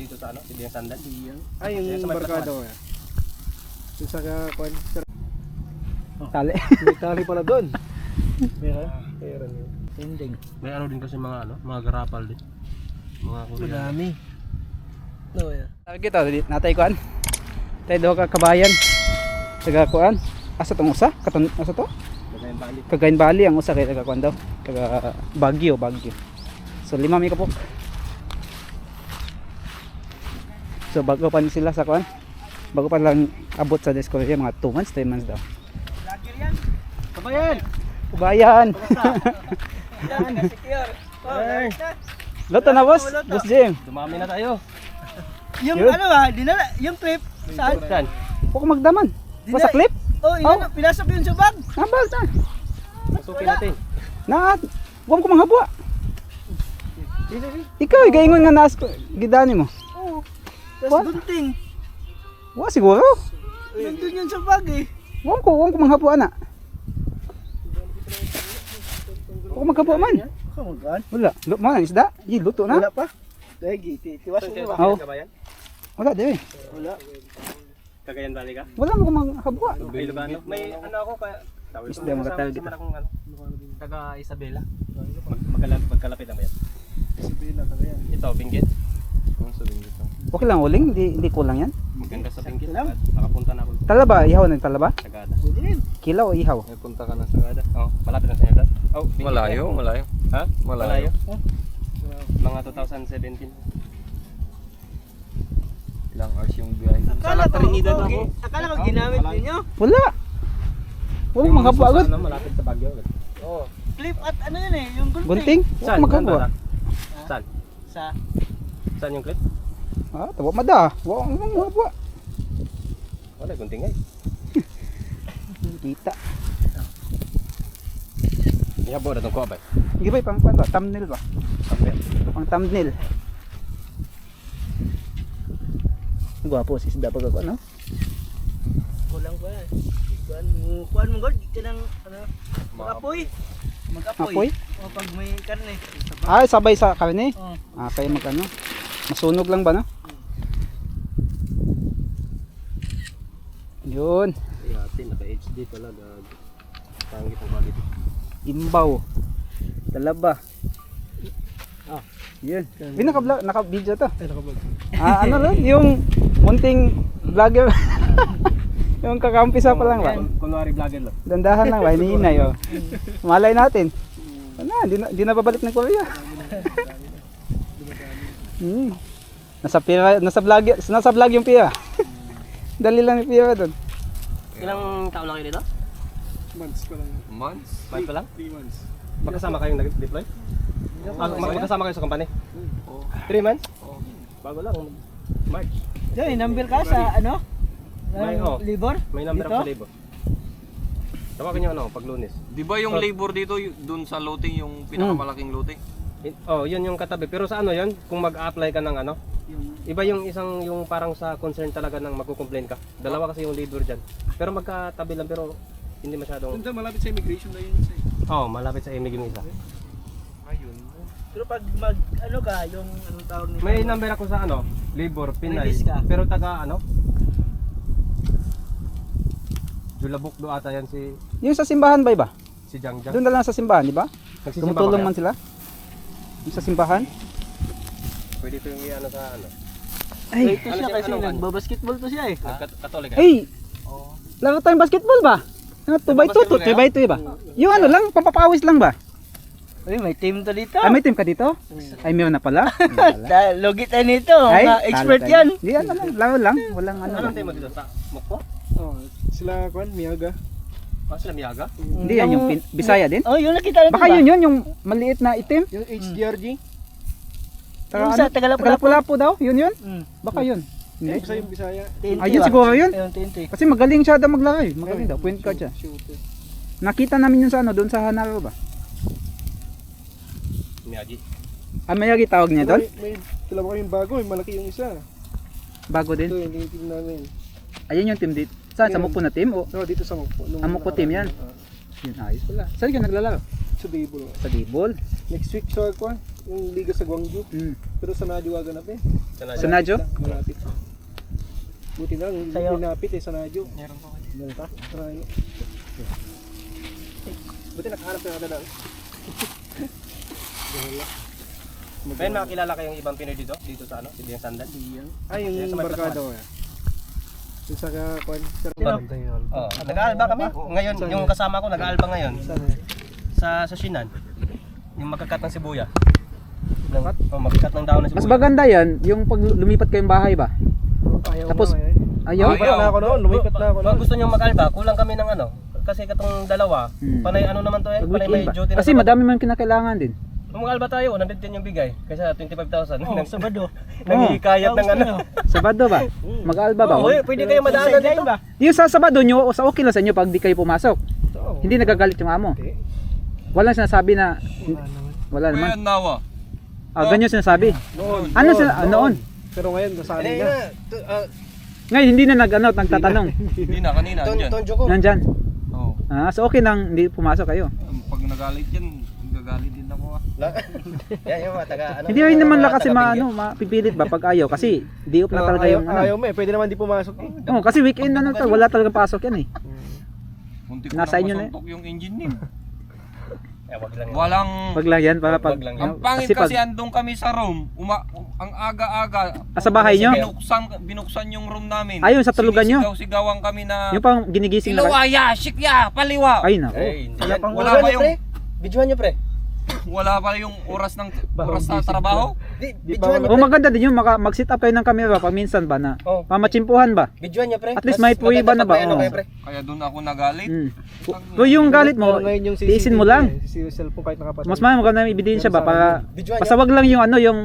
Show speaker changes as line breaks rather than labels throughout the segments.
dito sa ano, dito yung sandan.
Ay,
Kaya
yung barkada ko yan. Yung sa kwan.
Tali.
May tali pala doon. Meron? Meron yun.
Tinding.
May ano din kasi mga ano, mga garapal din. Mga kuya.
Madami. No, yeah.
Sabi kita, natay kuan. Tay do ka kabayan. Taga kuan. Asa tong usa? Katon asa to?
Magayon balik.
Cagayan Valley ang usa kay taga kuan daw. Taga Baguio, Baguio. So lima mi kapok. So bago pa ni sila sa kuan. Bago pa lang abot sa Discovery mga 2 months, 3 months daw.
Kabayan!
Kabayan.
Ay,
Loto na boss. Boss Jim.
Dumami na tayo.
yung
Yun.
ano ba, dinala, yung clip, saan?
Saan?
Huwag magdaman.
Di
Basta
na-
clip.
Oh, inano, pinasok yun sa bag.
Nabal na.
Pasukin natin.
Na, huwag ko manghabwa. Ikaw, igaingon nga naas ko. Gidani mo.
Oo.
What?
Tapos gunting.
Wa siguro.
Nandun yun sa bag eh.
Huwag ko, huwag ko manghabwa na. Huwag ko maghabwa man.
Kamagan.
Wala. Lu mo na isda. Yi, luto na.
Wala pa. Lagi, tiwas mo ba?
Wala, di.
Wala.
Cagayan Valley ka?
Wala mo ko manghabwa.
May ano ako kaya
Isda, mga tawag
dito. taga Isabela. Mag magkalapit, magkalapit na ba yan?
Na kaya.
Ito, binggit.
Okay lang, uling. Hindi, hindi kulang yan.
Maganda sa binggit.
lang.
Nakapunta na ako
Talaba, ihaw na yung talaba.
Sagada.
Kilaw o ihaw.
May punta ka na Sagada? Oo, malapit na sa Sagada. Oh,
Malayo,
yan.
malayo.
Ha?
Malayo.
Mga 2017.
Ilang hours yung biyahe.
Akala ko,
Trinidad
oh,
ako.
gi- akala ko ginamit ninyo.
Wala. Mo manghabwa agad.
Ano, malapit sa Baguio. Oo.
Clip at ano yun eh, yung gunting.
Gunting. Ko maghabwa.
Saan?
Sa,
Saan yung clip?
Ah, tawa mada. Huwag mo manghabwa.
Wala, gunting eh.
Kita.
Ihabo na itong kuha ba?
Hindi ba, pang pang thumbnail ba?
Sambil.
Pang thumbnail. Gwapo si isda pag ako, no?
kulang pa. Kuan, kuan mo god, kanang ano, mag-apoy. Mag-apoy.
Apoy?
O pag may karne.
Ah, sabay sa karne.
Oh.
Ah, kaya magkano? Masunog lang ba, no? Yun.
Yati, naka-HD pala. Gag. Pangit ang quality.
Imbaw. Talaba. Ah, yun. Hindi naka, naka-video to.
Ay, nakabag.
Ah, ano lang? Yung munting vlogger. yung kakampisa pa lang ba?
Kun- Kunwari vlogger lang.
Dandahan lang ba? Hinihinay, oh. Malay natin. Ano, di na, di na babalik ng Korea. hmm. Nasa pira, nasa vlog, nasa vlog yung pira. Dali lang yung pira doon.
Ilang taon lang kayo dito?
Months pa lang.
Months?
Month pa lang?
3 months.
Magkasama kayong nag-deploy? Mag magkasama kayo sa company?
Oo.
3 months? Bago lang. March.
Diyan, number ka sa ano?
May, oh.
Libor?
May number
Dito?
ako sa labor. Tawagan nyo ano, pag lunes.
Di ba yung labor dito, dun sa loading, yung pinakamalaking loading?
In- Oh, yun yung katabi. Pero sa ano yun? Kung mag-apply ka ng ano? Iba yung isang yung parang sa concern talaga ng magko-complain ka. Dalawa kasi yung labor dyan. Pero magkatabi lang pero hindi masyadong...
Doon malapit sa immigration na yun.
Oh, malapit sa imig yung isa.
Ayun. Pero pag mag, ano ka, yung anong tawag nito?
May number ako sa ano, labor, Pinay.
Release ka?
Pero taga ano? Julabok do ata yan si
Yung sa simbahan ba iba?
si Jangjang.
Doon na lang sa simbahan, di ba?
Nagsisimba ba
Tumutulong man sila. Yung sa simbahan.
Pwede ito yung ano sa ano.
Ay,
Ito
Ano
siya
siya,
kasi
ano,
nagbabasketball to siya eh.
Kat- Katolik.
ay! Laro tayong basketball ba? Ano, 2 by 2, 3 by 2 ba? Yung ano lang, pampapawis lang ba?
Uy, may team to dito.
Ah, may team ka dito? Ay, meron na pala.
Logi tayo nito,
Ay,
expert yan.
Di, ano lang, laro lang. Walang ano.
Anong team mo dito sa Mokpo?
Oh, sila Kwan, Miyaga.
Ah, sila Miyaga?
Hindi yan yung pin- Bisaya din?
Oh, yung nakita natin
Baka
ba?
yun yun, yung maliit na itim.
Yung HDRG? Yung
ano,
sa Tagalapu-Lapu.
Tagalapu-Lapu daw, yun yun?
Mm.
Baka yun. Hindi.
Bisaya, Bisaya.
Ayun siguro yun.
Ayun, TNT.
Kasi magaling siya daw maglaro eh. Magaling daw, point guard siya.
Shooter.
Nakita namin yun sa ano, doon sa Hanaro ba?
Miyagi.
Ah, mayagi tawag niya doon?
May, may dalawa kayong bago, may malaki yung isa.
Bago
Ito
din.
yung tinitin namin.
Ayun yung team dito. Saan? Sa. Mukpo na team? O,
No, dito sa Mokpo. nung
Ah, Mokpo team yan?
nakaraan.
yun, ayos pala. Saan ka naglalaro?
sa Dibol.
Sa Dibol.
Next week sa Kwan, yung liga sa Gwangju.
Mm.
Pero sa Nadyo ganap eh.
Sa Nadyo?
Malapit. Buti na lang, hindi
Sa'yo.
pinapit eh sa Nadyo.
Meron pa.
Meron ka? Marami. Buti nakahanap na lang.
Ben, makakilala kayong ibang Pinoy dito? Dito sa ano? Dito yung sandal?
Ay, yung barkada ko eh. Sa Kwan, sa
Oh, nag-aalba kami. Ngayon, yung kasama ko nag-aalba ngayon
Saan
sa sa Shinan. Yung magkakat ng sibuya. Ng, oh, magkakat ng dahon ng
Mas
sibuya.
maganda yan, yung pag lumipat kayong bahay ba?
Ayaw
Tapos-
eh.
Ayaw?
Lumipat na ako noon, lumipat na ako noon.
gusto niyo mag-alba, kulang kami ng ano. Kasi katong dalawa,
Hmm.
panay ano naman to eh, panay may duty na
Kasi madami man kinakailangan din.
Kung mag-alba tayo, 110 yung bigay. Kaysa 25,000.
Oh,
Nang,
Sabado.
nanghihikayat ng ano.
Sabado ba? Mag-alba ba?
Oo, eh, pwede kayo madaanan dito.
ba?
Yung sa Sabado nyo, sa okay lang sa inyo pag di kayo pumasok. Hindi nagagalit yung amo. Walang sinasabi na
Wala naman.
wala naman.
Kuya Nawa.
Ah, ganyan sinasabi.
Noon.
Ano sila- ah, noon?
Pero ngayon, nasabi
Hindi
na.
to- ah,
Ngayon hindi na nag ano, nagtatanong.
Hindi na, kanina.
ko.
Nandyan.
Oo.
Ah, so okay lang hindi pumasok kayo.
Pag nagalit yan, gagalit
Yan yung mga taga ano.
Hindi rin naman
mga
lang kasi
taga
ma,
Benguet.
ano, mapipilit ba pag ayaw kasi di up na
Oo,
talaga yung ano.
ayaw mo eh, pwede naman di pumasok eh.
Oh, kasi weekend na tal wala talagang pasok yan eh.
Munti ko
Nasa inyo na
masuntok yung engine niya.
Eh, wag lang.
Walang...
Pag lang yan para pag
Wag lang
Ang pangit
Kasi pag-
kasi andun kami sa room, uma, ang aga-aga.
Ah, sa bahay nyo?
Binuksan, binuksan yung room namin.
Ayun, sa tulugan nyo?
Sinisigaw-sigawan kami na...
yung pang ginigising na.
Ilawaya, shikya, paliwa.
Ay nako.
Eh, hindi
Wala
yan.
pang
Wala pa yung-
pre. Videohan niyo, pre.
Wala pa yung oras ng oras sa trabaho.
Di, videohan niyo,
O
pre.
maganda din yung maka, mag-sit up kayo ng camera pag minsan ba na
Oh,
mamachimpuhan ba?
videohan niyo, pre.
At least may puwi ba na ba?
may ano
Oo.
kayo, pre.
Kaya doon ako nagalit.
Mm. Pero yung galit mo,
yung
tiisin mo lang.
Si cellphone kahit nakapatay.
mas maganda may ebidensya ba para basta wag lang yung ano yung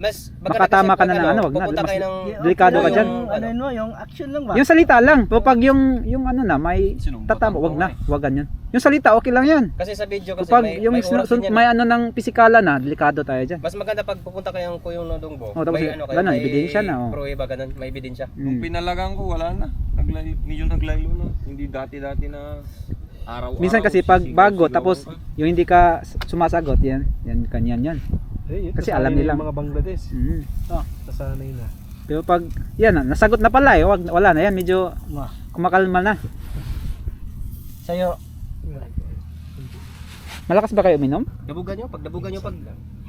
Mas
Makatama ka na ng ano, wag na.
Pupunta
Mas-
kayo ng...
Delikado ka
yung-
dyan.
Yung, ano mo, yung action lang ba?
yung salita lang. Pero pag yung yung ano na may tatama, wag na,
eh.
wag ganyan. Yung salita okay lang 'yan.
Kasi sa video kasi
Kapag
may,
yung
may
may ano ng pisikala na, delikado tayo diyan.
Mas maganda pag pupunta kayong kuyong nodongbo.
Oh, tapos
may ano kayo,
ganun,
may
ebidensya na, oh.
Pruweba ganun, may ebidensya.
Nung
Mm.
pinalagang ko, wala na. Naglay, medyo naglaylo na. Hindi dati-dati na araw-araw.
Minsan kasi pag bago tapos
ka.
yung hindi ka sumasagot, yan, yan kanyan yan.
Eh,
kasi alam nila.
Mga Bangladesh.
Mm.
Nasanay na.
Pero pag yan na, nasagot na pala eh, wag wala na yan, medyo
Ma.
kumakalma na.
Sa'yo,
Malakas ba kayo uminom?
Dabugan nyo, pag dabugan nyo pag...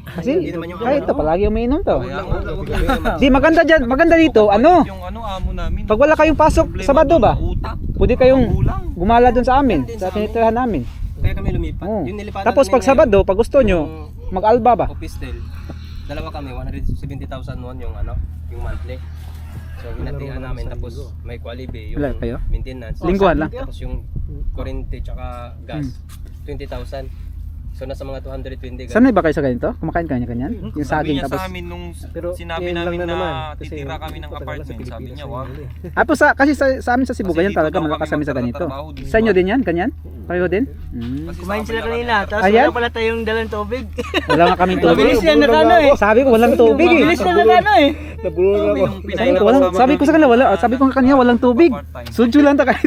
Kasi
yung
kahit
ano,
ito palagi umiinom to. Di maganda diyan, maganda dito, ano?
Yung ano, amo namin.
Pag wala kayong pasok Sabado ba? Pwede kayong gumala doon sa amin, sa tinitirahan namin.
Kaya kami lumipat. Yung nilipatan
Tapos pag Sabado, pag gusto nyo, mag-alba ba?
office del, dalawa kami, 170,000 won yung ano, yung monthly. So hinatian namin tapos may qualibe yung
Wala kayo?
maintenance.
Lingguhan lang.
Tapos yung kuryente tsaka gas, 20,000. So nasa mga 220
Sanay ba kayo sa ganito? Kumakain kayo kanyan? Yung
Sabi
saging
niya
tapos
sa amin nung
Pero
sinabi namin na,
na naman, kasi
titira kami ng
na sa
apartment, sabi niya, wag.
eh.
Apo sa kasi sa, sa amin sa Cebu
Kasi
ganyan talaga malakas
kami
kami sa ganito. Sa inyo din yan, kanyan? Kayo din? Mm.
Kumain sila
na
kanina,
kami,
tapos wala pala tayong dalang tubig.
Wala nga kaming tubig.
Mabilis yan na eh.
Sabi ko walang tubig eh.
Mabilis yan na ano eh.
Nabulol
Sabi
ako.
Sabi ko, walang, sabi ko sa kanila wala, sabi ko kanina walang tubig. Sudyo lang ta kahit.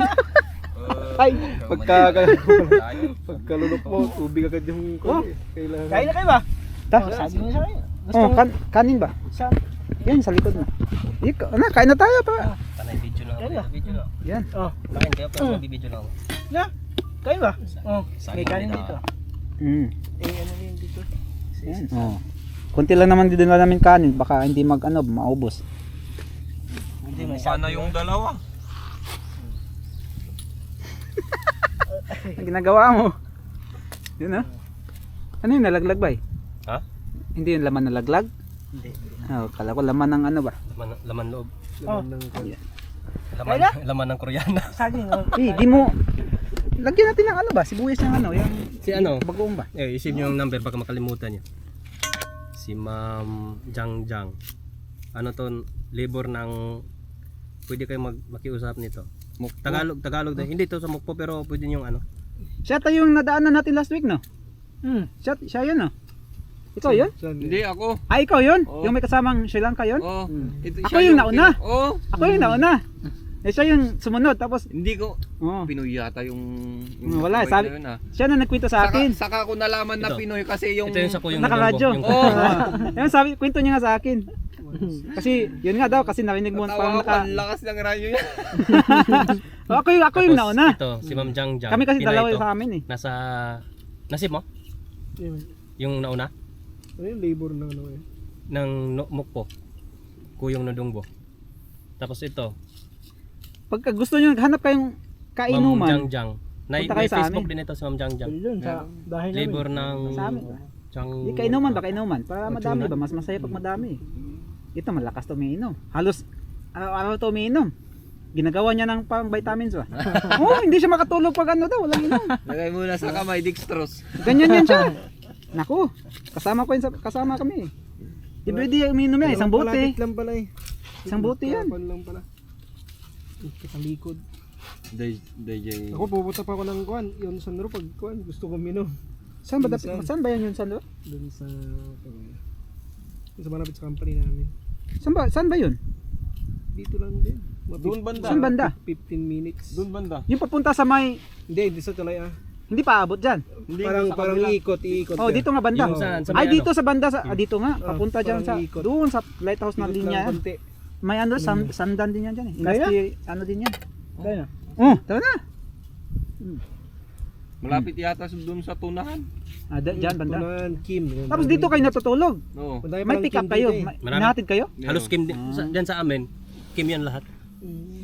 Ay,
Pagka, pagkalunok mo, tubig agad yung
Oh.
kailangan.
Kain na kayo ba?
Ta.
Oh, sabi mo sa akin. Gusto
Oh,
mo?
kan kanin ba?
Sa,
Yan sa likod mo. Ikaw, na, kain na tayo pa.
Panay video lang ako.
Kaya.
Video lang.
Yan.
oh,
Kain kayo pero magbibideo lang ako.
na. Kain ba? Oh, may kanin dito.
Mm.
Eh, ano rin dito?
Yan. Oh. Kunti lang naman din na namin kanin, baka hindi mag ano, maubos.
Hindi, may
na
sabi.
yung dalawa.
Ang ginagawa mo. Yun ah. Ano yung nalaglag ba eh?
Ha?
Hindi yung laman nalaglag?
Hindi.
Oh, kala ko laman ng ano ba?
Laman, laman loob.
Oh,
Laman,
Kaya?
laman ng Koreana.
saging. Oh.
Eh, di mo Lagyan natin ng ano ba? Sibuyas ng ano, yung
Si ano?
bagoong ba?
Eh, isip niyo yung number baka makalimutan niyo. Si Ma'am Jang Jang. Ano to, labor ng pwede kayo mag makiusap nito. Tagalog, Tagalog din. Hindi to sa Mukpo pero pwede yung ano.
Siya tayo yung nadaanan natin last week, no?
Hmm.
Siya, siya yun, no? Ikaw yun?
Hindi ako.
Ah, ikaw yun?
Oo.
Hmm. Yung may kasamang Sri Lanka yun?
Oh, ito
Ako
siya
yung nauna.
Oh,
Ako yung nauna. Eh siya yung sumunod tapos
Hindi ko,
oh,
Pinoy yata yung...
Hmm, wala, sabi-
na yun, ah.
siya na nagkwento sa
Saka,
akin.
saka ko nalaman na
Ito.
Pinoy kasi yung...
Ito yung sa
Nakaradyo.
Yung,
Oo.
Yan sabi, kwento niya nga sa akin. kasi yun nga daw kasi narinig mo parang naka
ang lakas ng radyo niya.
Oh, ako yung ako yung
Tapos
nauna.
Ito, si Ma'am Jang Jang.
Kami kasi
Pinay
dalawa
ito.
sa amin eh.
Nasa... Nasip mo?
Yun.
Yung nauna?
Ano yung labor ng ano eh?
Ng no, Mukpo. Kuyong Nodongbo. Tapos ito,
Pagka gusto niyo hanap kayong
Ma'am
kainuman
Jang Jang. Na,
Punta
may
sa
Facebook
amin.
din ito si Ma'am Jang Jang.
Yun, sa dahil namin.
Labor ng...
sa amin.
Jang...
Di kainuman ba kainuman? Para madami ba? Mas masaya pag madami. Ito malakas to umiinom. Halos araw-araw to umiinom. Ginagawa niya ng pang vitamins ba? oh, hindi siya makatulog pag ano daw, walang inom.
Lagay muna sa kamay, dextrose.
Ganyan yan siya. Naku, kasama ko yun sa, kasama kami. Di ba di umiinom yan, isang bote.
Malapit lang pala eh.
Isang bote yan.
Kapan lang pala. Katalikod.
DJ.
Ako pupunta pa ako ng kuan. Yun sa naro pag kuan. Gusto ko minom.
Saan ba,
Minsan.
saan ba yan yun? Saan ba?
Doon sa... Doon sa malapit sa company namin.
Saan ba, saan ba yun?
Dito lang din.
Doon banda.
Saan banda?
15 minutes.
Doon banda.
Yung papunta sa may,
Hindi, hindi sa tulay ah.
hindi pa abot dyan.
Hindi,
parang
sa
parang
kabila.
iikot, iikot.
Oh, dito nga banda.
Yung saan? Sa
Ay,
may
dito
ano?
sa banda, sa, ah, dito nga.
Ah,
Papunta dyan sa,
ikot.
doon sa lighthouse na
Ikot
linya yan.
konti.
May ano, san, sandan din yan dyan eh.
Kaya?
Industry, ano din yan.
Kaya na.
Oh, tara na.
Malapit yata sa- doon sa tunahan.
Ah, da, dyan, banda.
Tunahan, Kim. Ganun.
Tapos dito kayo natutulog.
Oo.
Madami
May
palang
pick up
Kim
kayo.
dito eh.
May,
Marami.
Hinahatid kayo?
Halos Kim din. Sa, dyan sa amin, Kim yan lahat.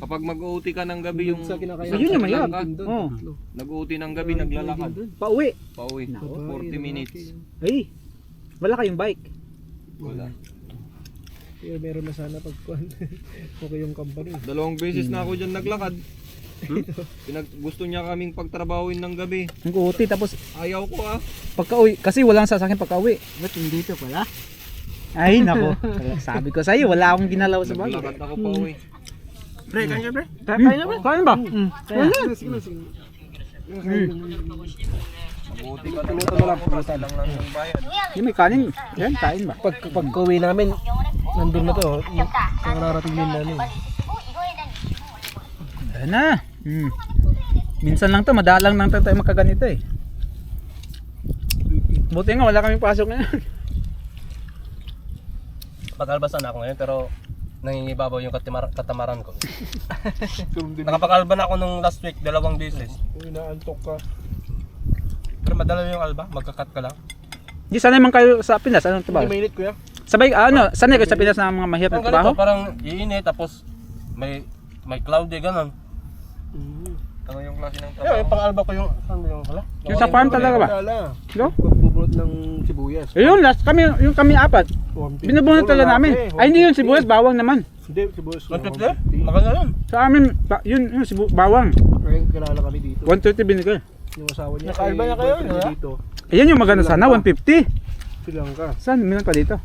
Kapag mag-OT ka ng gabi yung...
Sa kinakaya.
Yun yung mahirap.
ka,
Kim doon,
Oo.
tatlo.
Nag-OT ng gabi, naglalakad.
Pauwi.
Pauwi.
Nako.
40 minutes.
Ay, wala kayong bike.
Wala.
Kaya meron na sana pag kuan. okay yung company.
Dalawang beses na ako dyan naglakad. Pinag gusto niya kaming pagtrabawin ng gabi.
Ang uuti tapos
Ayaw ko ah.
pagka-uwi. Kasi walang sasakyan pagka-uwi. Ba't hindi dito pala? Ay, nako. Sabi ko sa iyo, wala akong ginalaw sa bagay.
Naglakad ako pauwi.
Pre, kanya pre?
Kaya na ba? Kaya ba?
Kaya, sige, sige, sige.
Mag-OT ka ng trabaho kasi lang lang yung bayad.
Yung may kanin. Yan, kain ba?
Pag, pag uwi namin, nandun na to. Ang nararating din namin.
Ayan na. Hmm. Minsan lang to, madalang lang tayo makaganito eh. Buti nga, wala kaming pasok ngayon.
Pag-albasan ako ngayon pero nangingibabaw yung katimar- katamaran ko. Nakapag-alba na ako nung last week, dalawang beses.
Kung inaantok ka.
Pero madala yung alba, magkakat ka lang.
Di sanay man kayo sa Pinas, anong
Hindi
trabaho?
mainit kuya.
Sabay, ano, sanay kayo sa Pinas na mga mahirap na
Ang
trabaho?
parang iinit tapos may may cloudy ganun.
Ano yung klase ng
Yeah,
trabaho?
yung pang-alba ko yung ano yung wala?
Yung sa farm talaga ba? Go?
Pagbubulot ng sibuyas.
Ayun, last kami, yung kami apat.
150.
Binubunot talaga namin. Ay, hindi yun, sibuyas, bawang naman.
Hindi, sibuyas.
150? Maganda yun.
Sa amin, yun, yun, sibu, bawang.
Kaya kilala kami dito.
130 binigay.
Yung asawa niya.
Nakaalba
ay
na kayo?
Dito.
Ayan yung maganda sana, 150.
Silang ka.
Saan? Meron pa dito.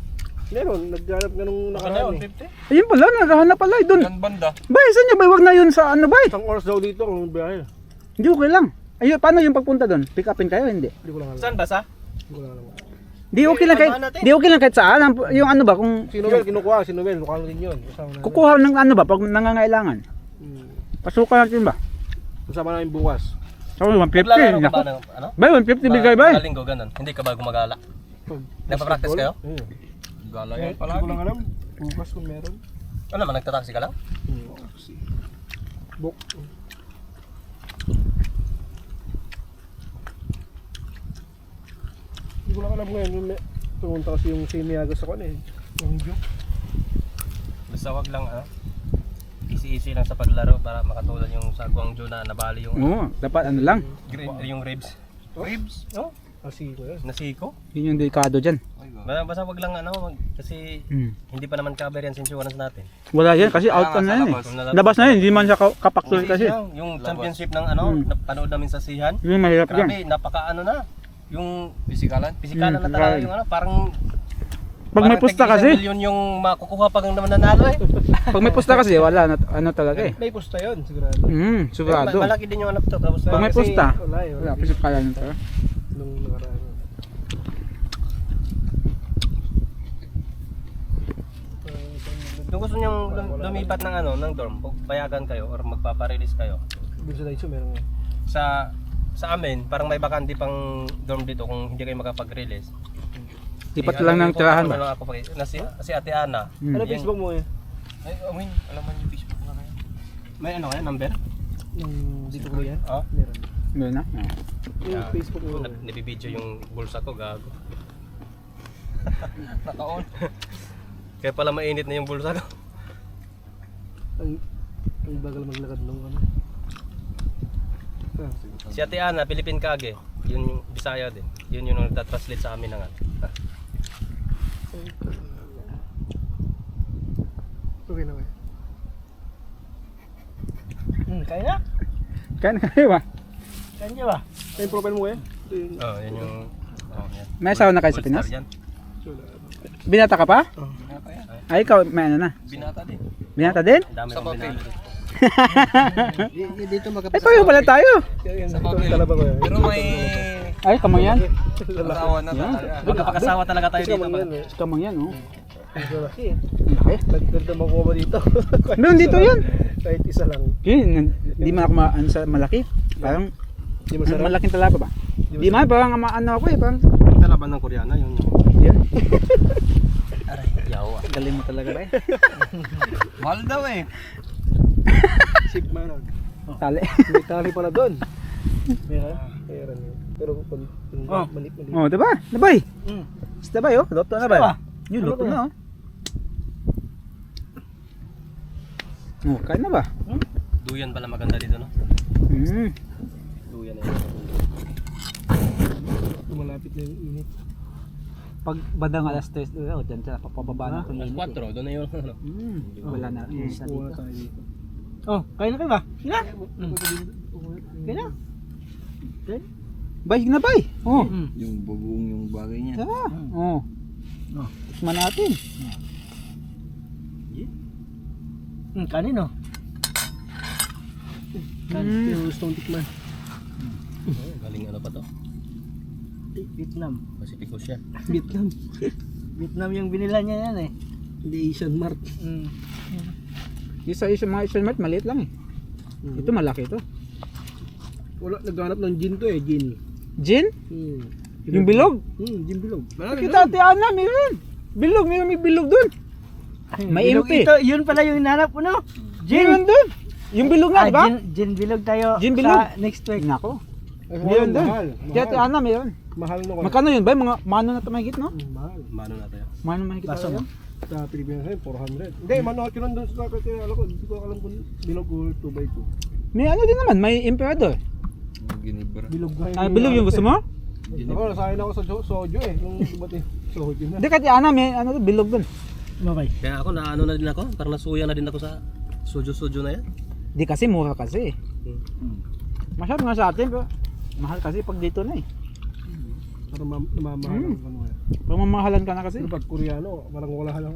Meron, naghanap nga nung nakaraan
yun,
eh.
150.
Ayun pala, naghahanap pala. eh, Doon.
Yan banda.
Bay, saan niya? Bay, wag na yun sa ano, bay.
Isang oras daw dito kung biyahe.
Hindi okay lang. Ayun, paano yung pagpunta doon? Pick upin kayo? Hindi.
Hindi ko lang alam.
Saan ba sa?
Hindi ko lang alam.
Di okay lang kahit, di okay lang kahit saan. Ang- Yung ano ba, kung
Si Noel, kinukuha. Si Noel, mukha din yun.
Kukuha ng ano ba, pag nangangailangan.
Hmm.
Pasukan natin ba?
Kasama namin bukas.
So, 150.
Maglalaro ka
Nako.
ba ng ano?
Bay, 150 bigay, bay.
Linggo ganun. Hindi ka ba gumagala? Nagpa-practice kayo?
Hmm.
Gala
Eh,
yan
Hindi
palagi.
ko lang alam. Bukas kung meron.
Ano naman, nagtataksi ka lang?
Hmm. Book. Hindi ko lang alam ngayon. Yung may- Pumunta kasi yung si Miyaga sa kanya eh. Yung joke.
Basta wag lang ano. Easy-easy lang sa paglaro para makatulad yung sa Guangzhou na nabali yung
Oo, dapat ano lang.
gri- yung ribs.
Ribs?
Oh,
Kasi ko yan.
nasiko.
Yun yung delikado dyan.
Basta, basta wag lang ano, wag, kasi
Hmm.
hindi pa naman cover yan sa insurance natin.
Wala yan kasi out na yan eh.
labas.
Na yun, hindi man siya ka- kapaktuloy
Hindi
kasi.
lang, yung championship ng ano,
Hmm.
napanood namin sa Sihan.
Yung mahirap yan.
Grabe, napaka ano na. Yung
Pisikalan?
pisikalan
Hmm,
na talaga
grabe.
yung ano, parang
Pag may
parang
pusta kasi,
milyon yung makukuha pag naman nanalo eh.
pag may pusta kasi, wala na, ano talaga eh.
May pusta yun, sigurado.
Hmm, sigurado.
Ma- Malaki din yung ano to, tapos
Pag may pusta.
Wala yun.
Wala, pisip kaya nito.
Nung. Ah, isang
Kung gusto niyong lum- lumipat ng ano, ng dorm, payagan kayo or magpaparelease kayo,
Doon sa Daiso meron nga.
sa sa amin, parang may bakante pang dorm dito kung hindi kayo makapag-release.
Lipat lang ng tirahan ba?
ano ako pag- na si, si Ate Ana.
Hmm.
Ano
Yan.
Facebook mo eh?
Ay, Awin, alam mo yung Facebook na kayo.
May ano kaya, number?
Nung dito ko yan?
Oh.
Meron.
Yun na. Ah.
Yung
Yeah.
Facebook mo.
Nab- Nabibidyo yung bulsa ko, gago.
Naka-on.
Kaya pala mainit na yung bulsa ko.
Ang, ang bagal maglakad nung ano. Ah.
Si Ate Ana, Philippine Kage. Yun yung Bisaya din. Yun yung nagtatranslate sa amin ng ano.
Okay na kaya.
Hmm, kaya na?
Kaya na kayo ba?
Kaya niya ba?
Ay, yung profile mo kaya? Ito yung...
Oh, yan yung... Oh, yan.
May asawa na kayo sa Pinas?
yan.
Binata ka pa?
Yan.
Ay, ikaw, may ano na.
Binata din.
Binata din?
Dami
Sa papel.
Dito
Ay, pareho pala tayo.
Sa papel.
talaba.
Pero may
Ay, kamang yan.
asawa na talaga.
Magkapakasawa talaga tayo dito.
Kamang yan eh.
Yan, oh. Laki.
Nagdagdag makuha mo dito.
Meron dito yan.
Kahit isa lang.
Yun, hindi man ako ma ano, sa malaki. Parang
Di masarap.
malaking talaba ba? Di man, parang ano ako eh, parang
Yung talaban ng Koreana, yun
yan.
Yawa.
Galing mo talaga ba eh.
Mahal daw eh.
Sip man.
Tali.
May tali pala doon. Meron? Meron yun. Pero kung
Oh.
malik malik.
oh, diba? Nabay.
Hmm.
Si Nabay, oh. Loto na ba? Yun,
Ano
loto
ba?
na, oh. Oh, kain na ba?
Duyan pala maganda dito, no?
Mm.
Duyan na yun.
Lumalapit na yung init.
Pag badang alas 3, oh, dyan siya, papababa na itong
Alas
init.
4, doon na yun. ano.
eh. Mm. Wala na.
Hmm,
Isa
kuha
dito.
Oh, kaya na kayo ba? Sina?
Kaya na.
Bay na bay. Oh.
Hmm.
Yung bagoong yung bagay niya.
Ah. Oh. Oh. Tikman natin.
Hmm, kanino?
Kan,
Mm.
yung gusto kong tikman.
Oh, Galing ano pa to?
Vietnam.
Pacific Ocean.
Vietnam.
Vietnam yung binila niya yan eh.
Hindi Asian Mart.
Hmm.
Yung sa Asian, mga Asian Mart, maliit lang eh.
Hmm.
Ito malaki ito.
Wala, naghanap ng gin to eh, gin.
Gin?
Hmm.
Yung bilog?
Hmm, gin bilog.
Kita ate Ana, meron. Bilog, meron may bilog dun. May
Bilog
impi.
Ito, yun pala yung hinanap ko no?
Meron dun. Yung bilog nga,
Ah,
di ba?
gin, gin bilog tayo
Gin
sa
bilog?
next week.
Nako.
Ay,
Meron dun.
mahal.
Kaya ate
Mahal.
Ana, meron.
Mahal no.
Magkano yun ba? Mga mano na tumahigit, no?
Hmm, mahal.
Mano na tayo.
Mano mahigit
Baso
tayo.
mo.
Sa Pilipinas ngayon, 400. Hindi, manual ko lang doon sa kasi alam ko, hindi ko alam kung bilog o 2x2.
May ano din naman, may emperador.
Ginibra.
Bilog nga
Ah, bilog yung gusto mo?
Ako, nasahin ako sa jo- soju eh. Yung ba't eh, soju na.
Hindi, kati Ana, may ano, bilog dun.
Babay.
Kaya ako, naano na din ako. Parang nasuya na din ako sa sujo-sujo na yan.
Di kasi mura kasi.
Hmm.
Masyado nga sa atin, pero mahal kasi pag dito na eh.
Parang mam- namamahal
Hmm.
ang ano eh.
Pag mamahalan ka na kasi.
Pero pag Koreano, parang wala lang.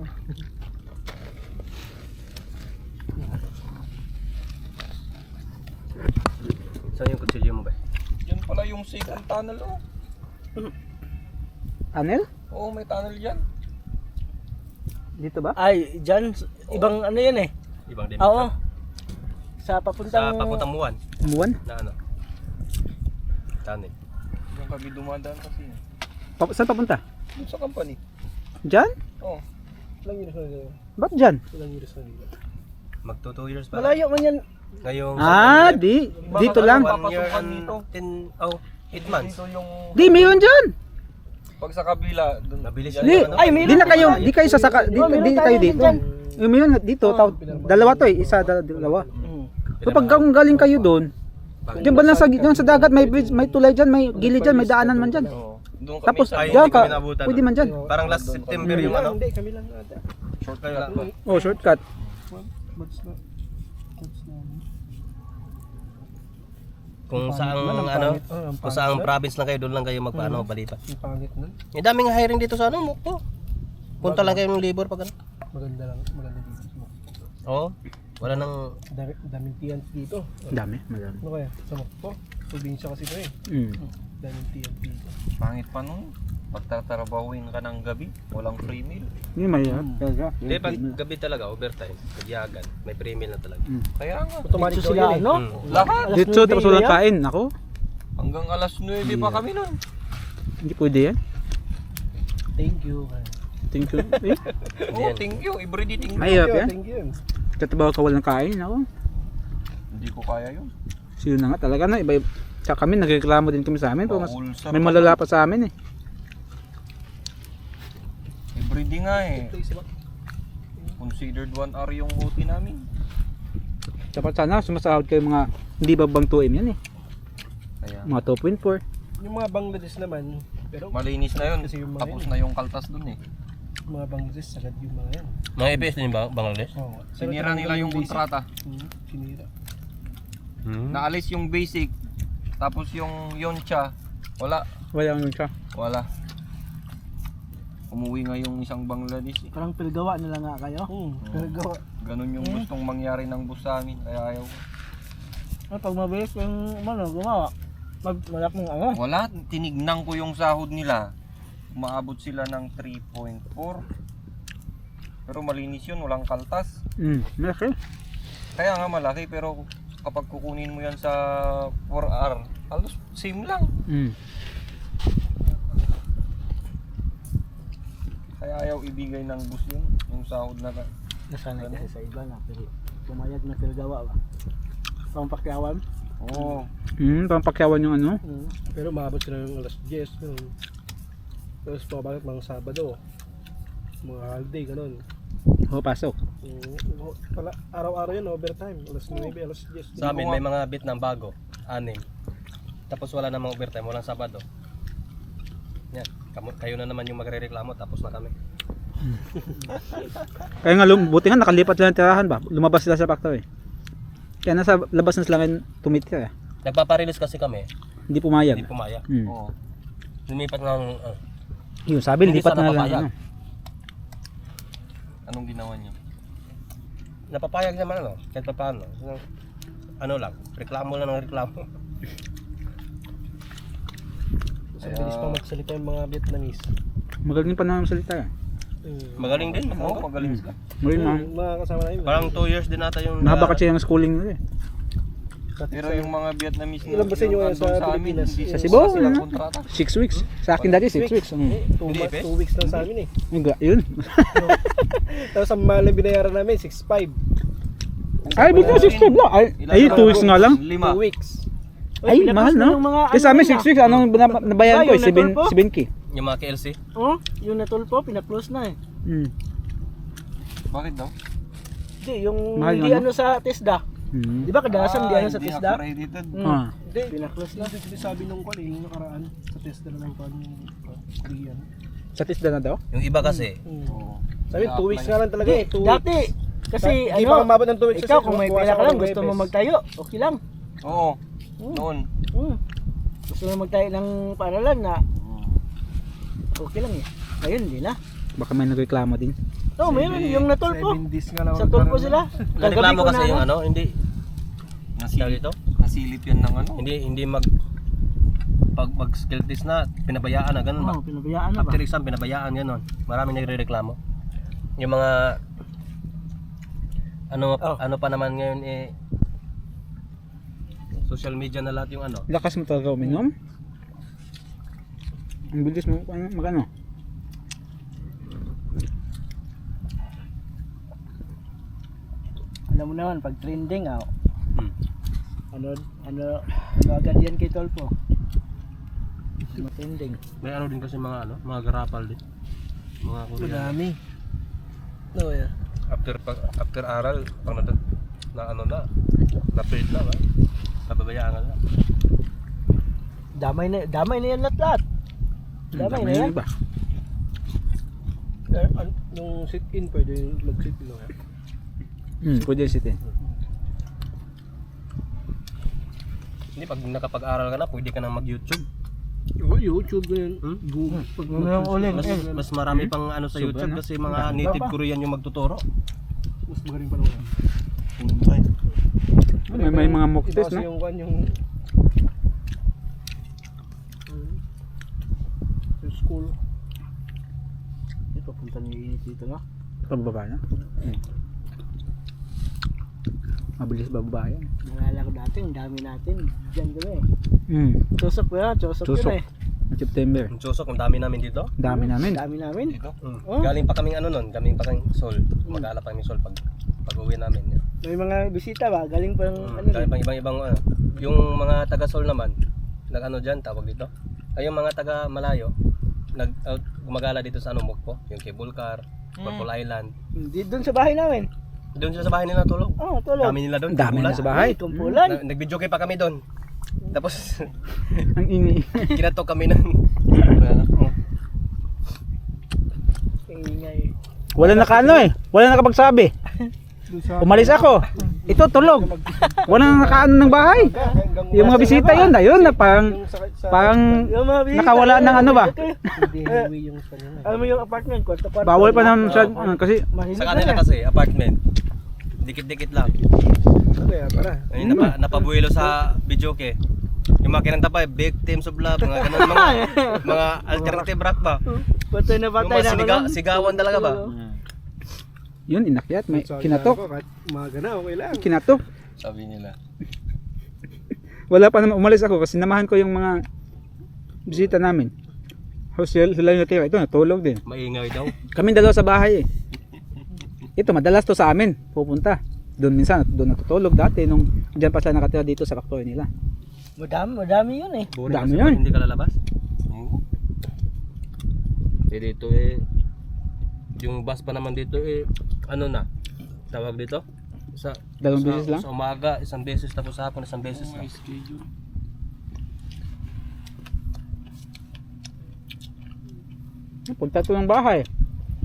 Saan yung kutsilyo mo ba?
Yan pala yung second tunnel oh.
Anel?
Oo, may tunnel yan.
Dito ba?
Ay, dyan, ibang ano yan eh.
Ibang.
Oo. Sa
Sa
papuntang...
papuntang Muan.
Umuwan?
Na ano? Tanin.
Yung kami dumadaan kasi.
Pa saan papunta?
Yung sa company.
Diyan?
Oo.
Ilang years na nila?
Ba't dyan?
Ilang years na nila?
Magto 2 years pa.
Malayo man yan.
Ngayong...
Ah, di. Dito lang.
One year and
dito.
10... Oh, 8 months.
Dito yung
Di, mayroon dyan.
pag sa kabila, dun.
Mabilis
yan
Di,
ano.
Ay, mayroon
di na kayo, di kayo di,
Oh, meron
di
tayo
kayo dito. Yung mayroon dito, taw- dalawa to eh, isa, dal- dalawa.
Hmm.
So pag galing kayo doon, diyan ba lang sa, diyan sa dagat, may bridge, may tulay dyan, may gilid dyan, may daanan man dyan.
Oo. Doon kami
Tapos,
Ay,
diyan
hindi
ka,
kami nabutan,
pwede
no?
man dyan.
Parang last September yung
Ah,
ano.
Hindi, kami lang ata.
short kayo lang?
Oh, shortcut.
Kung saang
Ang
ano,
ah, ang
kung saang province lang kayo, doon lang kayo magpaano, balita.
Ang pangit nun.
May daming hiring dito sa ano, Mukto. Punta lang kayo ng labor pag ano.
Maganda lang, maganda dito.
Oo. Wala nang
Dami, daming TNT dito.
Dami, madami.
Ano kaya? Sa Mokpo? Probinsya kasi ito eh.
Mm.
Daming TNT dito.
Pangit pa nung. Pagtatrabahuin ka ng gabi, walang free meal.
Hindi mahirap talaga.
Hindi, pag gabi talaga, overtime, pagyagan, may free meal na talaga.
Mm.
Kaya nga,
Automatic
sila
yun eh.
ano?
Mm.
lahat.
Dito
9
tapos walang
yan?
kain. Ako,
Hanggang alas 9 pa kami nun.
hindi pwede yan.
Thank you.
Thank you. Eh,
Oh, thank you. Everyday thank you.
mahirap yan.
Thank you.
Tatabaw ka walang kain. Ako,
Hindi ko kaya yun.
sino na nga talaga na. Iba, tsaka kami, nagreklamo din kami sa amin. Pero mas, may
pa.
malala pa sa amin eh.
Everyday nga eh. Considered 1 hour yung OT namin.
Dapat sana sumasahod kayo mga hindi babang 2M yan eh.
Kaya
Mga 2.4.
Yung mga Bangladesh naman, pero
malinis na yun.
Kasi yung mga
Tapos
yun.
na yung kaltas dun eh.
Mga Bangladesh sagad yung mga yan.
Mga EBS din ba, Bangladesh?
Oo.
Sinira nila yung kontrata.
Hmm, sinira.
Hmm.
Naalis yung basic. Tapos yung yoncha. Wala.
Wala yun siya.
Wala. Umuwi nga yung isang Bangladesh eh.
Parang pilgawa nila nga kayo.
Hmm, pero gawa.
Ganun yung gustong mangyari ng boss sa amin. Kaya ayaw.
Ay, pag mabilis yung ano, gumawa. Mag, malaking ano.
Wala. Tinignan ko yung sahod nila. Umaabot sila ng 3.4. Pero malinis yun. Walang kaltas.
Hmm, malaki.
Kaya nga malaki pero kapag kukunin mo yan sa 4R, halos same lang.
Hmm.
Kaya ayaw ibigay ng bus yun, yung sahod na ka.
Nasanay kasi sa iba na. Pero pumayag na pilgawa ba? Pampakyawan.
Oo.
Hmm, pampakyawan yung ano.
Hmm. Pero maabot sila ng alas 10. Ganun. Tapos pa bakit mga Sabado. Mga holiday, ganun.
O, pasok.
Hmm, pala, araw-araw yun, overtime. Alas 9, alas 10.
Sa amin, may mga bit ng bago, anim. Tapos wala namang overtime, walang Sabado. Yan, kamu- kayo na naman yung magre-reklamo, tapos na kami.
Kaya nga, lum- buti nga nakalipat sila ng tirahan ba? Lumabas sila sa factory. Kaya nasa labas na sila ngayon tumitira. eh.
Nagpaparelease kasi kami,
Hindi pumayag.
hindi pumaya.
Hmm.
Oo.
Lumipat ng, uh,
Yung sabi,
Hindi
lipat
sa
na lang.
napapayag.
Ano.
Anong ginawa niya?
napapayag naman ano, kahit pa paano. Ano lang, reklamo lang ng reklamo.
Mas ang bilis pa magsalita yung mga Vietnamese.
Magaling pa naman salita. eh.
Hmm.
Magaling din.
Oo, magaling sila.
Magaling na.
Yung mga kasama namin.
Parang 2 years din ata yung...
Mahaba kasi yung schooling nila eh.
Pero yung mga Vietnamese
Ilan ba sa inyo
yung
sa
nandun amin,
Pilipinas?
hindi
Sa
wala
Cebu,
silang
ano?
kontrata.
Six weeks. Sa akin dati, six weeks. Mm.
Eh, two,
Hindi,
months,
bes?
two weeks lang sa amin eh.
Yung ga- Yun.
Tapos ang mahal na binayaran namin, 6.5.
Ay, buti na six weeks lang. Ay,
Ilan
ay
ba?
two weeks nga lang.
Lima.
2 weeks.
Ay, mahal no? Kasi sa amin, six weeks. Anong nabayaran ko? Seven,
natulpo?
seven K.
Yung mga KLC.
Oh, yung natulpo, pina-close na eh.
Mm.
Bakit daw?
Hindi, yung
Mahal
hindi
yun,
ano sa TESDA.
Mm.
Di ba kadalasan hindi
Ah,
ano sa
hindi
TESDA?
accredited.
Mm.
Ah.
Hindi,
Pina-close na.
Hindi sabi nung kwan eh, yung nakaraan sa test na ng kwan yung uh, Korean.
Sa TISDA na daw?
Yung iba kasi,
Hmm.
Oo.
Sabi, 2 weeks nga lang talaga eh. 2
Dati, kasi
Hindi pa
ano,
umabot ng 2 weeks.
ikaw
kasi
kung may pera
ako
ka lang,
ng
gusto mo magtayo, okay lang.
Oo.
Mm.
Noon.
Mm. Gusto mo magtayo ng paaralan na okay lang eh. Ngayon, hindi na.
Baka may nagreklamo din.
Oo, oh, mayroon yung natulpo.
7 days nga lang.
Sa tulpo sila. Ko
kasi
na
yung
ano.
ano, hindi, tawag
Nasilip,
dito,
nasilip yan ng ano.
hindi, hindi mag, pag mag skill test na, pinabayaan na, ganun ba?
Oo, pinabayaan na ba?
After exam, pinabayaan ganun. Maraming nagre-reklamo. Yung mga ano
Oh.
ano pa naman ngayon eh social media na lahat yung ano.
Lakas mo talaga uminom. Ang bilis mo ano, magano.
Alam mo naman, pag trending, ah. Ano, ano, ano agad yan kay Tolpo. Trending.
May ano din kasi mga ano, mga garapal din. Mga Korean.
Madami. No, yeah.
After pag after aral, pag na, na ano na, na paid na ba? Nababayaan na.
Damay na, damay na yan lahat-lahat. Damay na yan.
iba.
Eh, an- Nung sit-in, pwede yung mag-sit-in. No?
Hmm, pwede sitin.
Hindi pag nakapag-aral ka na, pwede ka na mag-YouTube.
Oh, YouTube ganyan.
Hmm?
Google. Pag
Ano yung uling?
Mas
Eh,
mas marami pang ano sa YouTube
na.
kasi mga native Korean yung magtuturo.
Mas magaling pa naman.
May, may mga mock
Ito
test na.
yung kwan yung... Hmm. Yung school.
Punta niyo init dito no?
Pagbaba na. Hmm. Mabilis bababa yan.
Nangala ko dati, ang dami natin. Diyan kami.
Hmm.
Tusok ko yan, tusok,
Tusok.
yun eh.
Ng September.
Yung susok, ang dami namin dito.
Ang Dami namin.
Dami namin.
Dito.
Oh.
Galing pa kaming ano nun, kaming pa kaming sol. Mag-alap kami sol pag pag uwi namin.
May mga bisita ba? Galing pang
Mm,
ano
galing pang ibang-ibang ano. Yung mga taga sol naman, nag ano dyan, tawag dito. Ay yung mga taga malayo, nag out, gumagala dito sa ano Mukpo, yung cable car, Purple Island.
Hindi doon sa bahay namin.
Doon sila sa bahay nila tulog.
Oh, tulog.
Dami nila doon.
Dami na sa bahay.
Ay, kumpulan.
Na- Nag-video pa kami doon. Tapos
Ang ini.
kinatok kami ng.
Wala naka ano eh. Wala nakapagsabi. Umalis ako. Ito tulog. Wala nang nakaano ng bahay. Yung mga bisita yun, ayun na parang parang
Yung mga bisita.
nakawala ng ano ba?
Alam mo yung apartment, kwarto-kwarto.
Bawal pa naman sa ano, kasi
sa
na
kanila
yan.
kasi apartment. Dikit-dikit lang.
Kaya para.
Ay, napa, napabuelo sa video ke. Yung mga kinanta pa, victims of love, mga ganun, mga, mga alternative rock ba?
Patay na
Yung
patay
mga
na nun.
sigawan talaga ba?
Yun inakyat, may
Sa
kinatok.
ginagawa, Kahit umaga na, okay lang.
Kinatok.
Sabi nila.
Wala pa naman umalis ako kasi namahan ko yung mga bisita namin. House sila, sila yung natira. Ito natulog din.
Maingay daw.
Kami dalawa sa bahay eh. Ito madalas to sa amin pupunta. Doon minsan doon natutulog dati nung diyan pa sila nakatira dito sa factory nila.
Madami, madami yun eh.
Boring
Dami yun.
hindi ka lalabas.
Oo.
Eh dito eh, yung bus pa naman dito eh, ano na, tawag dito? Sa,
Dalawang
sa,
beses lang?
Sa umaga, isang beses tapos sa hapon, isang beses lang.
Punta to ng bahay.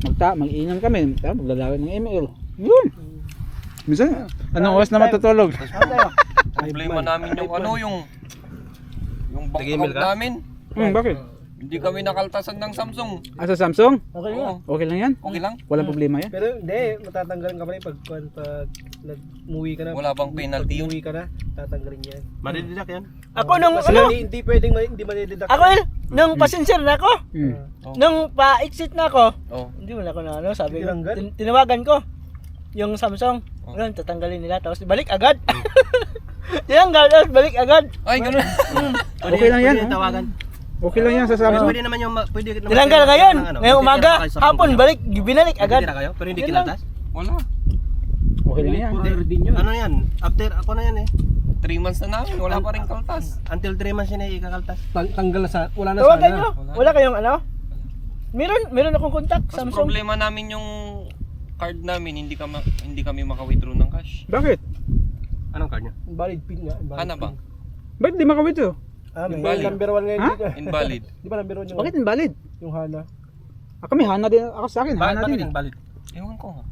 Magta, mag-inom kami, maglalaro ng email. Yun. Minsan, anong oras na matutulog?
Problema namin yung ano, yung yung bank
Nag-email
account
ka?
namin.
Hmm, bakit?
Hindi kami nakaltasan ng Samsung.
Ah, sa Samsung?
Okay na.
Oo,
Okay lang yan?
okay lang.
Walang problema yan?
Pero hindi, matatanggalan ka pa rin pag, pag, pag nag-umuwi ka na.
Wala bang penalty
Pag
yun?
umuwi ka na, tatanggalin yan.
Madididak yan.
Ako nung
Kasi
ano,
hindi, hindi pwedeng, ma- hindi madideduct.
ako yun, nung pasensya na ako,
Hmm.
nung pa-exit na ako,
Oh.
hindi mo na ako na ano, sabi ko,
Tinanggal?
tin- tinawagan ko, yung Samsung,
Oh.
Ayun, tatanggalin nila, tapos balik agad. Tinanggal, tapos balik agad.
Ay, ganun.
Okay lang yan,
Pwede
oh.
tawagan.
Okay lang yan sa
Pwede,
Samsung.
pwede naman yung, ma- pwede naman
Tinanggal
kayo-
ngayon,
ano,
ngayong umaga,
kayo sa
hapon, balik, binalik agad.
Magtitira kayo, pero hindi
Yun lang.
kinaltas.
Wala.
Okay lang yan.
din yun.
Ano yan? After, ako na yan eh.
3 months na namin, wala pa rin kaltas.
Until 3 months yun eh, ikakaltas.
Tang- tanggal na sa, wala na
Tawagan nyo,
Wala.
wala kayong ano? Meron, meron akong contact,
Mas
Samsung.
problema namin yung card namin, hindi kami hindi kami maka-withdraw ng cash.
Bakit?
Anong card niya?
Valid pin nga. Valid
Ano
pin.
bang?
Bakit di makawit to?
Ah, may
Invalid.
number one ngayon
Ha?
dito.
Invalid.
Di ba number one yung,
Bakit invalid?
yung Hana?
Ah, kami Hana din ako sa akin.
Bakit,
Hana
bakit
din.
yung valid?
Ewan ko nga.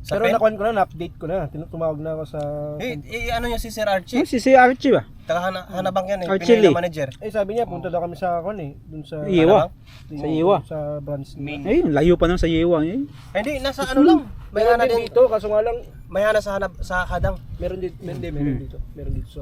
Sa
Pero
pen?
nakuha ko na, na-update ko na. Tin- Tumawag na ako sa...
Eh, eh, ano yung si Sir
Oh,
Archie?
si si Archie ba?
Taga Hana, Hanabang yan eh.
Archie
Pinili
Lee.
na manager.
Eh sabi niya, punta daw kami sa kon eh. Dun sa...
Iwa.
Sa
Iwa.
Sa branch
Main.
Ay, layo pa nun sa Yewa. Eh.
Eh, Hindi, nasa ano lang. May
Meron
Hana
din
din.
dito, kaso nga lang,
May Hana sa, hanap, sa Hadang.
meron dito, meron, din, meron
Hmm.
dito. Meron dito sa...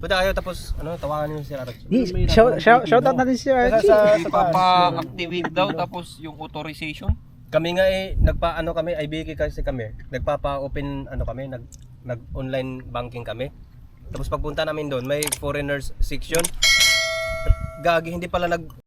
Punta kayo tapos, ano, tawagan niyo si Archie.
Di, shout, shout, shout out natin si
Sa,
Archie.
sa, sa taas.
Ipapa-activate daw tapos yung authorization.
Kami nga eh, nagpa, ano kami, IBK kasi kami. Nagpapa-open, ano kami, nag, nag-online banking kami. Tapos pagpunta namin doon, may foreigners section. Gagi, hindi pala nag